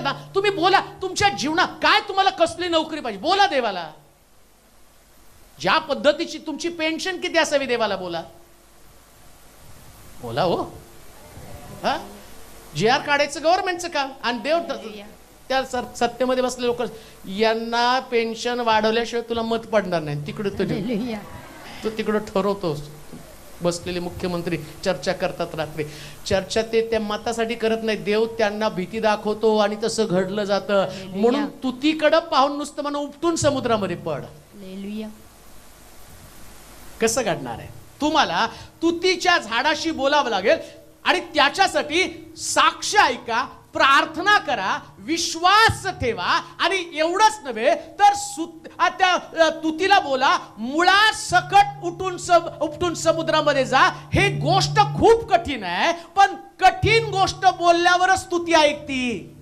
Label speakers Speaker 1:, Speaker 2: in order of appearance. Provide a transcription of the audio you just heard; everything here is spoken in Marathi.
Speaker 1: म्हणतात ना तुम्ही बोला तुमच्या जीवनात काय तुम्हाला कसली नोकरी पाहिजे? बोला देवाला. ज्या पद्धतीची तुमची पेन्शन किती असावी देवाला बोला. बोला हो. हा? जी आर काढायचं गव्हर्नमेंटचं काम. आणि देव त्या सर- सत्तेमध्ये बसले लोक यांना पेन्शन वाढवल्याशिवाय तुला मत पडणार नाही. तिकडे तुझी. तो तिकडं ठरवतोस. बसलेले मुख्यमंत्री चर्चा करतात रात्री. चर्चा ते त्या मतासाठी करत नाही देव त्यांना भीती दाखवतो आणि तसं घडलं जातं. म्हणून तुतीकडं पाहून नुसतं म्हणून उपटून समुद्रामध्ये पड. कसं घडणार आहे? तुम्हाला तुतीच्या झाडाशी बोलावं लागेल आणि त्याच्यासाठी साक्ष ऐका प्रार्थना करा विश्वास ठेवा आणि एवढंच नव्हे तर तुतीला बोला मुळा सकट उठून सम उपटून समुद्रामध्ये जा. हे गोष्ट खूप कठीण आहे पण कठीण गोष्ट बोलल्यावरच तुती ऐकती.